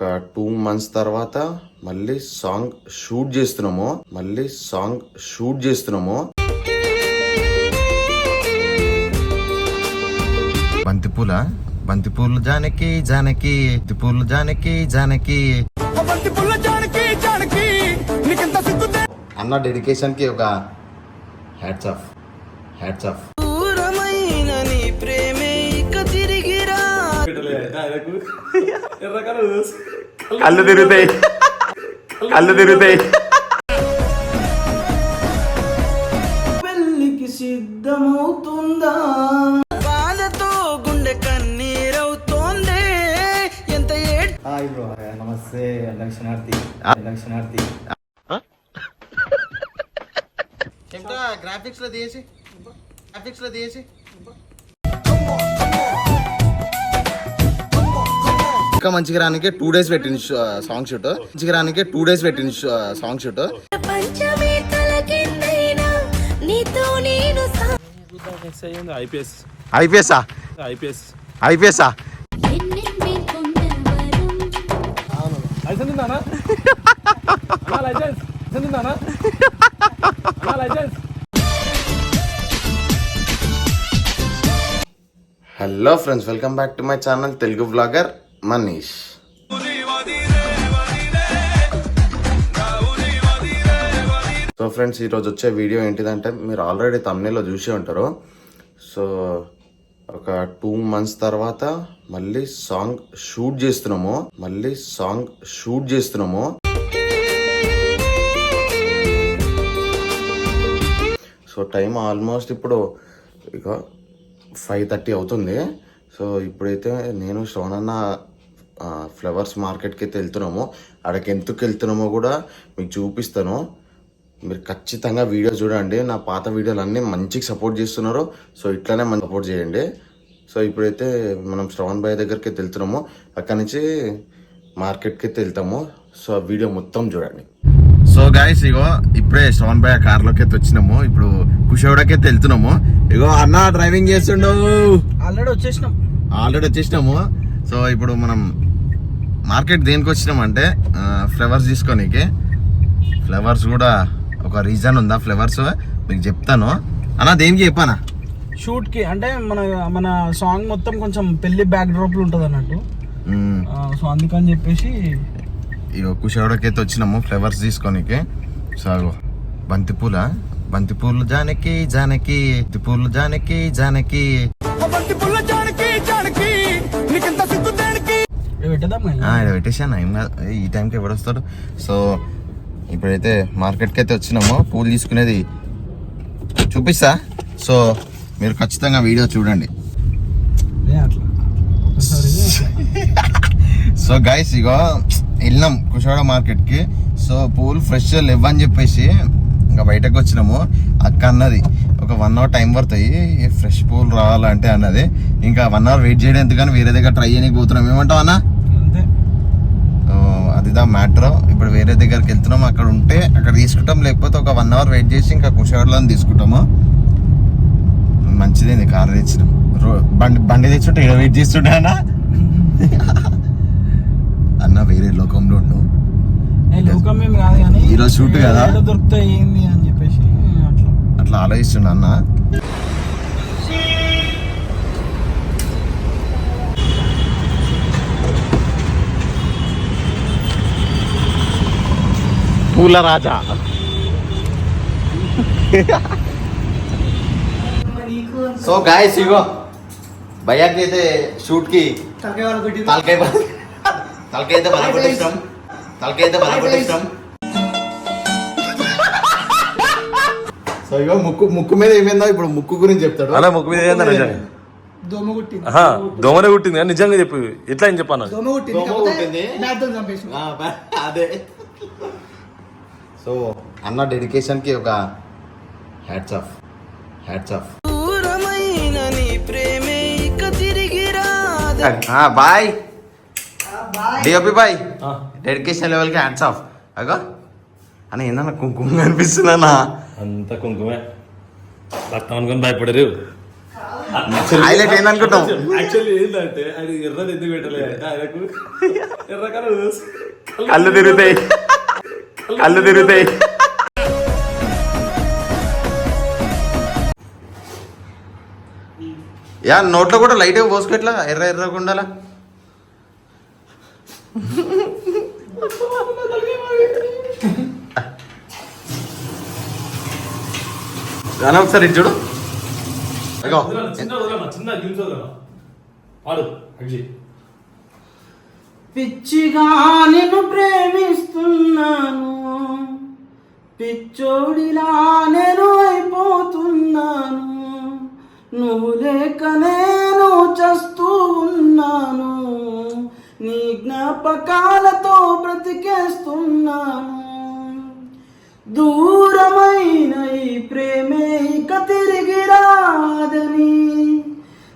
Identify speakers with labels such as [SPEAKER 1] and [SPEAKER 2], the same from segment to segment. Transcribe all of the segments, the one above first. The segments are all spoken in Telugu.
[SPEAKER 1] ఒక టూ మంత్స్ తర్వాత మళ్ళీ సాంగ్ షూట్ చేస్తున్నాము. మళ్ళీ సాంగ్ షూట్ చేస్తున్నాము. బంతిపూల బంతిపూలు జానకి జానకి బంతిపూలు జానకి జానకి. అన్న డెడికేషన్కి ఒక హ్యాట్స్ ఆఫ్ హ్యాట్స్ ఆఫ్ కళ్ళు తిరుగుతాయి. కళ్ళు తిరుగుతాయి.
[SPEAKER 2] పెళ్ళికి సిద్ధమవుతుందా? బాధతో గుండె కన్నీరవుతోందే. ఎంత
[SPEAKER 3] హాయ్ బ్రో నమస్తే దక్షిణార్థి దక్షిణార్థి
[SPEAKER 1] గ్రాఫిక్స్లో తీసి గ్రాఫిక్స్లో తీసి. ఇంకా మంచిగా రానికే టూ డేస్ పెట్టింది సాంగ్ షూట్ మంచిగా రానికే టూ డేస్ పెట్టింది song shoot
[SPEAKER 4] IPS.
[SPEAKER 1] IPS
[SPEAKER 4] IPS.
[SPEAKER 1] IPS hello friends welcome back to my channel Telugu vlogger Manish so friends ఈరోజు వచ్చే వీడియో ఏంటిదంటే మీరు ఆల్రెడీ తమ్నేలో చూసి ఉంటారు. సో ఒక టూ మంత్స్ తర్వాత మళ్ళీ సాంగ్ షూట్ చేస్తున్నాము. మళ్ళీ సాంగ్ షూట్ చేస్తున్నాము. సో టైం ఆల్మోస్ట్ ఇప్పుడు ఇక ఫైవ్ థర్టీ అవుతుంది. సో ఇప్పుడైతే నేను శ్రవణన్న ఫ్లవర్స్ మార్కెట్కి అయితే వెళ్తున్నాము అక్కడికి ఎందుకు వెళ్తున్నామో కూడా మీకు చూపిస్తాను. మీరు ఖచ్చితంగా వీడియో చూడండి. నా పాత వీడియోలు అన్నీ మంచిగా సపోర్ట్ చేస్తున్నారు. సో ఇట్లానే మంచి సపోర్ట్ చేయండి. సో ఇప్పుడైతే మనం శ్రవణ్ బాయ్ దగ్గరికి అయితే వెళ్తున్నాము. అక్కడి నుంచి మార్కెట్కి అయితే వెళ్తాము. సో ఆ వీడియో మొత్తం చూడండి. సో గాయస్ ఇగో ఇప్పుడే శ్రవణ్ బాయ్ కార్లోకి అయితే వచ్చినాము. ఇప్పుడు కుషోడకి అయితే వెళ్తున్నాము. ఇగో అన్న డ్రైవింగ్ చేస్తుండు.
[SPEAKER 2] ఆల్రెడీ వచ్చేసినాం.
[SPEAKER 1] ఆల్రెడీ వచ్చేసినాము. సో ఇప్పుడు మనం మార్కెట్ దేనికి వచ్చినామంటే ఫ్లవర్స్ తీసుకోనీకి. ఫ్లవర్స్ కూడా ఒక రీజన్ ఉందా ఫ్లవర్స్? మీకు చెప్తాను. అన్న దేనికి చెప్పానా
[SPEAKER 2] షూట్కి అంటే మన మన సాంగ్ మొత్తం కొంచెం పెళ్ళి బ్యాక్ డ్రాప్లో ఉంటది అన్నట్టు. సో అందుకని చెప్పేసి
[SPEAKER 1] ఇగో కుషోడకి అయితే వచ్చినాము ఫ్లవర్స్ తీసుకోనీకి. సో అగో బంతిపూల బంతిపూలు జానకి జానకి బంతిపూలు జానకి జానకి.
[SPEAKER 2] ఇవి
[SPEAKER 1] పెట్టేసాను ఏం కాదు. ఈ టైంకి ఎవడు వస్తాడు? సో ఇప్పుడైతే మార్కెట్కి అయితే వచ్చినాము. పూలు తీసుకునేది చూపిస్తా. సో మీరు ఖచ్చితంగా వీడియో చూడండి. సో గైస్ ఇగో వెళ్ళినాం కుషవాడ మార్కెట్కి. సో పూలు ఫ్రెష్ లేవని చెప్పేసి ఇంకా బయటకు వచ్చినాము. అక్క అన్నది ఒక వన్ అవర్ టైం పడుతుంది ఫ్రెష్ పూలు రావాలంటే అన్నది. ఇంకా వన్ అవర్ వెయిట్ చేయడం ఎందుకని వేరే దగ్గర ట్రై చేయడానికి పోతున్నాం. ఏమంటావు అన్నా? అదిదా మ్యాటర్. ఇప్పుడు వేరే దగ్గరికి వెళ్తున్నాం అక్కడ ఉంటే అక్కడ తీసుకుంటాం లేకపోతే ఒక వన్ అవర్ వెయిట్ చేసి ఇంకా కుషాడ్లో తీసుకుంటాము. మంచిది కార్ తెచ్చినాం. బండి బండి తెచ్చుంటే ఇక్కడ వెయిట్ చేస్తుంటే అన్న? అన్న వేరే లోకంలో ఉండు. ఈరోజు shoot కదా?
[SPEAKER 2] దొరుకుతాయి ఏంది అని చెప్పేసి అట్లా.
[SPEAKER 1] అట్లా ఆలోచిస్తుండ అన్న. పూల రాజా సో గాయస్ ఇగో భయాకి అయితే షూట్కి తలకాయ అయితే మన కొట్టిస్తాం తలకాయ అయితే మన కొట్టిస్తాం సో ఇగో ముక్కు ముక్కు మీద ఏమైందో ఇప్పుడు ముక్కు గురించి చెప్తాడు.
[SPEAKER 4] అలా ముక్కు మీద ఏందన్న నిజంగా.
[SPEAKER 2] దోమ కుట్టింది.
[SPEAKER 4] దోమనే కుట్టింది కానీ నిజంగా చెప్పు. ఎట్లా అని చెప్పాను.
[SPEAKER 2] దోమ కుట్టింది.
[SPEAKER 1] అదే. సో అన్న డెడికేషన్కి ఒక hats off hats off boy DOP boy dedication లెవెల్కి హ్యాట్స్ ఆఫ్ అగో అని ఏందన్నా కుంకుమ కనిపిస్తుందన్నా
[SPEAKER 4] అంత కుంకుమే. రక్తం అనుకుని భయపడరు.
[SPEAKER 1] హైలైట్ ఏందనుకుంటాం
[SPEAKER 4] యాక్చువల్లీ ఏంటంటే ఆయన ఎర్రది ఎందుకు పెట్టలేదు ఆయనకు ఎర్ర కలర్
[SPEAKER 1] కళ్ళు తిరుగుతాయి. కళ్ళు తిరుగుతాయి. యా నోట్లో కూడా లైట్ పోసుకో ఎట్లా ఎర్ర ఎర్రగా ఉండాలా? అలా ఒకసారి చూడు.
[SPEAKER 4] చిన్న
[SPEAKER 2] పిచ్చిగా నిన్ను ప్రేమిస్తున్నాను. పిచ్చోడిలా నేను అయిపోతున్నాను. నువ్వు లేక నేను చస్తూ ఉన్నాను. నీ జ్ఞాపకాలతో బ్రతికేస్తున్నాను. దూరమైన ఈ ప్రేమే ఇక తిరిగి రాదని.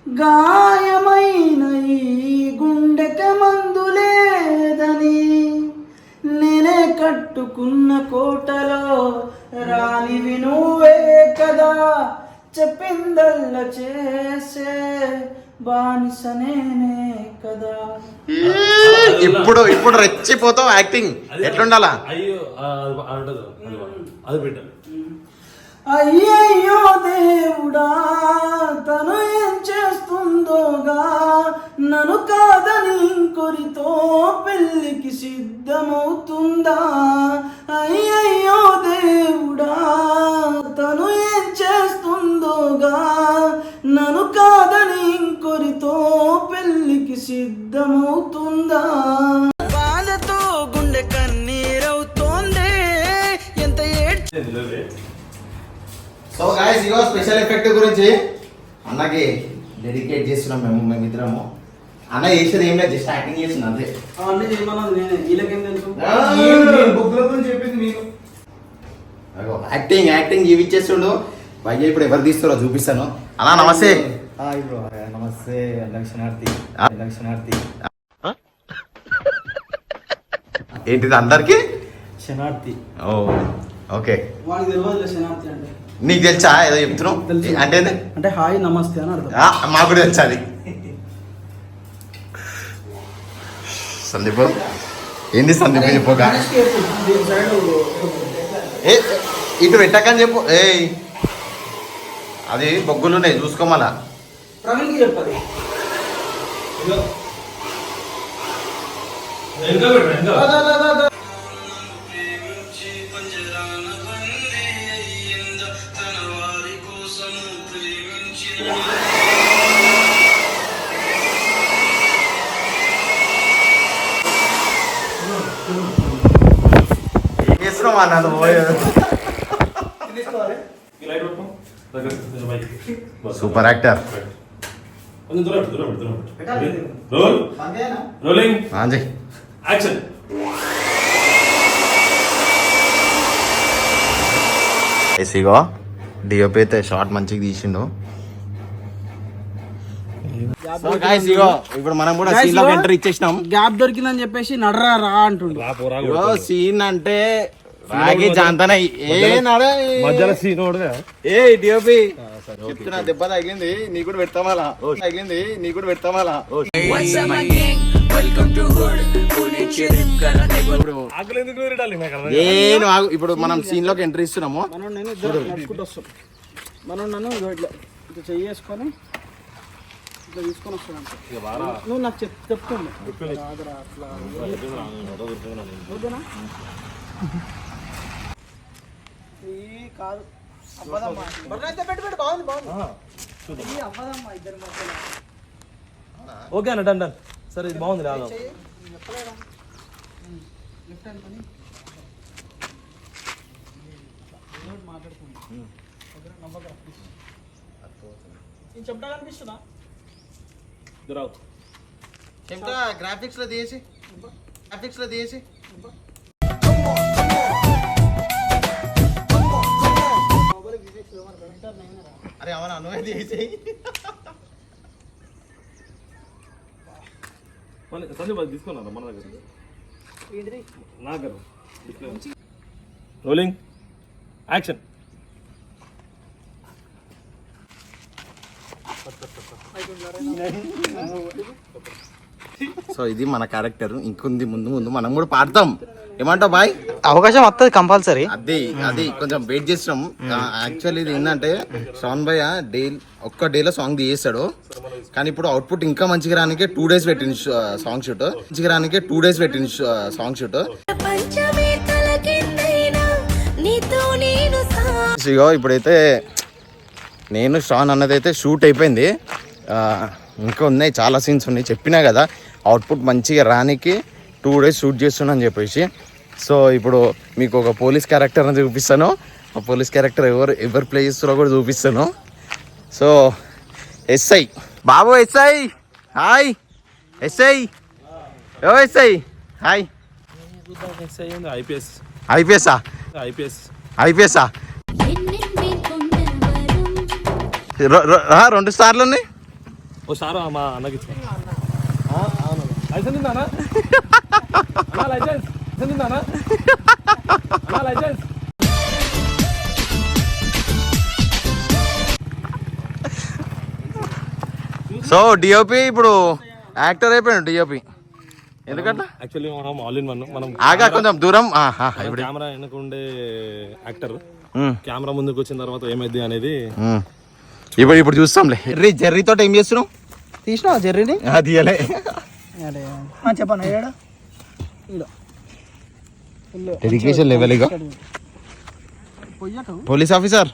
[SPEAKER 2] గాయమైన కట్టుకున్న కోటలో రానివి నువ్వే కదా చెప్పిందల్ల చేసే బానిస నేనే కదా.
[SPEAKER 1] ఇప్పుడు ఇప్పుడు రెచ్చిపోతావు యాక్టింగ్. ఎట్లుండాలా?
[SPEAKER 4] అయ్యో. అది పెట్టాలి.
[SPEAKER 2] అయ్యయ్యో దేవుడా తను ఏం చేస్తుందోగా? నన్ను కాదని ఇంకొరితో పెళ్ళికి సిద్ధమవుతుందా?
[SPEAKER 1] గాయస్ ఇగో స్పెషల్ ఎఫెక్ట్ గురించి. అన్నకి డెడికేట్ చేస్తున్నాం మేము మేమిద్దరము అన్న చేసేది ఏం లేదు జస్ట్ యాక్టింగ్ చేసిన అంతే.
[SPEAKER 2] అవన్నీ చేయమన్నది నేనే. వీళ్ళకేం తెలుసు?
[SPEAKER 3] బుక్ల గురించి చెప్పింది మీరు
[SPEAKER 1] యాక్టింగ్ యాక్టింగ్ జీవిచ్చేస్తుండు పైగా ఇప్పుడు ఎవరు తీస్తారో చూపిస్తాను. అన్నా నమస్తే.
[SPEAKER 3] హాయ్ బ్రో నమస్తే దక్షిణార్థి? దక్షిణార్థి
[SPEAKER 1] ఏంటిది అందరికి?
[SPEAKER 3] క్షణార్థి.
[SPEAKER 1] ఓ ఓకే.
[SPEAKER 2] వాడికి తెలియదు శనార్థి అంటే.
[SPEAKER 1] నీకు తెలుసా? ఏదో చెప్తున్నావు?
[SPEAKER 2] తెలుసు.
[SPEAKER 1] అంటే?
[SPEAKER 2] అంటే హాయ్ నమస్తే అని అర్థం.
[SPEAKER 1] ఆ, మాకు కూడా తెలుసా అది సందీప్ ఏంది సందీప్ చెప్పక? ఏ ఇటు పెట్టకని చెప్పు. ఏ అది బొగ్గులు ఉన్నాయి చూసుకోమలా.
[SPEAKER 2] చెప్పాలి
[SPEAKER 4] పైకి. బస్.
[SPEAKER 1] సూపర్ యాక్టర్
[SPEAKER 4] కొంచెం దూరం పెట్టు, దూరం పెట్టు, దూరం పెట్టు. రోల్ రోలింగ్
[SPEAKER 1] ఆంజీ
[SPEAKER 4] యాక్షన్
[SPEAKER 1] ఇగో డిఓపి అయితే షార్ట్ మంచిగా తీసిండు సో గాయ్స్ ఇగో ఇప్పుడు మనం కూడా సీన్లోకి ఎంటర్ ఇచ్చేసినాం
[SPEAKER 2] గ్యాప్ దొరికిందని చెప్పేసి నడరా రా అంటుండు
[SPEAKER 1] సీన్ అంటే రాగి జాంతనే ఏ నడే?
[SPEAKER 4] మధ్యలో సీన్
[SPEAKER 1] ఏ డిఓపి? చెప్తున్నా దెబ్బ తగిలింది నీ కూడా పెడతామలా తగిలింది నీ కూడా పెడతామలా నేను ఇప్పుడు మనం సీన్లోకి ఎంటర్ ఇస్తున్నాము.
[SPEAKER 2] మనం నేను ఇద్దరు నడుచుకుంటూ వస్తాం. మనం నన్ను ఇట్లా ఇట్లా చెయ్యేసుకొని ఇట్లా తీసుకొని వస్తాను నువ్వు నాకు చెప్ చెప్తుండే రాదురా అట్లా. ఈ కాదు. అవ్వదమ్మా పెట్టు పెట్టు బాగుంది బాగుంది. ఈ అవ్వదమ్మా ఇద్దరి మధ్యలో.
[SPEAKER 4] ఓకే అన్న డన్ డన్. సరే ఇది బాగుంది రాదు.
[SPEAKER 2] లిఫ్ట్ అనుకొని. కనిపిస్తుందా?
[SPEAKER 1] చెప్తా గ్రాఫిక్స్లో తీసి. గ్రాఫిక్స్లో తీసి. అరే అవునా నువ్వే తీసి
[SPEAKER 4] సందీప్ అది తీసుకున్నారా మన దగ్గర? నా దగ్గర రోలింగ్ యాక్షన్
[SPEAKER 5] సో ఇది మన క్యారెక్టర్ ఇంకొంది ముందు ముందు మనం కూడా పాడతాం. ఏమంటావు బాయ్?
[SPEAKER 2] అవకాశం వస్తుంది కంపల్సరీ.
[SPEAKER 5] అది అది కొంచెం వెయిట్ చేసినాం. యాక్చువల్లీ ఇది ఏంటంటే శ్రవణ్ భయ్య డే ఒక్క డేలో సాంగ్ తీసేస్తాడు కానీ ఇప్పుడు అవుట్పుట్ ఇంకా మంచిగా రానికే టూ డేస్ పెట్టింది సాంగ్ షూట్ మంచిగా రానికే టూ డేస్ పెట్టింది సాంగ్ షూట్
[SPEAKER 6] ప్రపంచమే తలకిందైనా నీతో నేను సా
[SPEAKER 5] ఇగో ఇప్పుడైతే నేను శ్రావణ్ అన్నది అయితే షూట్ అయిపోయింది ఇంకా ఉన్నాయి చాలా సీన్స్ ఉన్నాయి. చెప్పినా కదా అవుట్పుట్ మంచిగా రానికి టూ డేస్ షూట్ చేస్తున్నా అని చెప్పేసి. సో ఇప్పుడు మీకు ఒక పోలీస్ క్యారెక్టర్ అని చూపిస్తాను. ఆ పోలీస్ క్యారెక్టర్ ఎవరు ఎవరు ప్లే చేస్తారో కూడా చూపిస్తాను. So SI. బాబు ఎస్ఐ! హాయ్! ఎస్ఐ! ఓ ఎస్ఐ! హాయ్!
[SPEAKER 4] ఐపీఎస్.
[SPEAKER 5] ఐపీఎస్ఆ
[SPEAKER 4] ఐపీఎస్.
[SPEAKER 5] ఐపీఎస్ఆ రెండు స్టార్లు ఉన్నాయి?
[SPEAKER 4] ఓ సార్ మా అన్నకి లైసెన్స్
[SPEAKER 5] సో డిఓపి ఇప్పుడు యాక్టర్ అయిపోయాడు డిఓపి ఎందుకంటే
[SPEAKER 4] యాక్చువల్లీ మనం ఆల్ ఇన్ వన్ మనం
[SPEAKER 5] ఆగా కొంచెం దూరం.
[SPEAKER 4] కెమెరా యాక్టర్ కెమెరా ముందుకు వచ్చిన తర్వాత ఏమైంది అనేది.
[SPEAKER 5] ఇప్పుడు ఇప్పుడు చూస్తాంలే. జెర్రీ జెర్రీతో ఏం చేస్తున్నావు?
[SPEAKER 2] తీసినావా జెర్రీని?
[SPEAKER 5] అది ఇయ్యలే. డెడికేషన్ లెవెల్ ఇక పోలీస్ ఆఫీసర్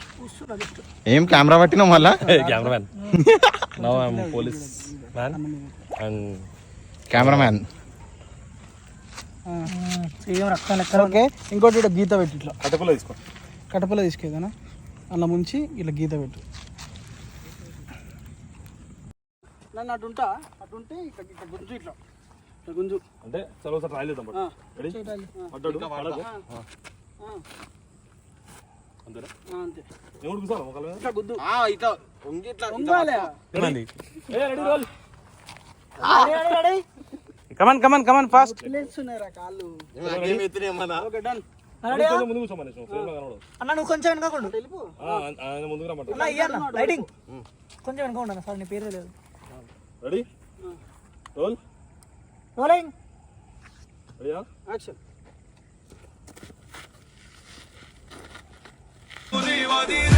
[SPEAKER 5] ఏం కెమెరా పట్టినావు మళ్ళా?
[SPEAKER 4] Camera man police man and
[SPEAKER 2] okay. ఇంకోటి ఇట్లా గీత పెట్టి ఇట్లా.
[SPEAKER 4] కట్టపుల్లో తీసుకో.
[SPEAKER 2] కటపలో తీసుకేదానా అలా ముంచి ఇట్లా గీత పెట్టు. నన్ను అటుంటా అటుంటే ఇక్కడ ఇట్లా ఇట్లా. గుంజు.
[SPEAKER 4] అంటే చలో సార్
[SPEAKER 2] ఆ.
[SPEAKER 4] రెడీ.
[SPEAKER 2] ఆ,
[SPEAKER 4] పడ్డాడు. పడకు
[SPEAKER 2] ఆ,
[SPEAKER 4] అంతేనా?
[SPEAKER 2] ఆ, అంతే.
[SPEAKER 4] నేను కూడా కూర్చోాలి ఒకళ్ళ మీద?
[SPEAKER 2] ఇట్లా గుద్దు.
[SPEAKER 5] ఇట్లా
[SPEAKER 2] ఉండాలి.
[SPEAKER 4] ఏమైంది? ఏ ready roll
[SPEAKER 2] come on come on come on fast లేస్తున్నారా కాళ్ళు. ఓకే డన్
[SPEAKER 4] కొంచెం ముందు కూర్చోమని
[SPEAKER 7] అన్న నువ్వు కొంచెం వెనుకోకుండా
[SPEAKER 2] తెలుపు?
[SPEAKER 4] ఆ, ముందుకు
[SPEAKER 7] ఇయ్యన్న లైటింగ్ కొంచెం వెనుక ఉండను సార్ నీ పేరు లేదు.
[SPEAKER 4] Ready roll
[SPEAKER 7] Rolling.
[SPEAKER 4] Ready?
[SPEAKER 2] Action.
[SPEAKER 8] Re, re.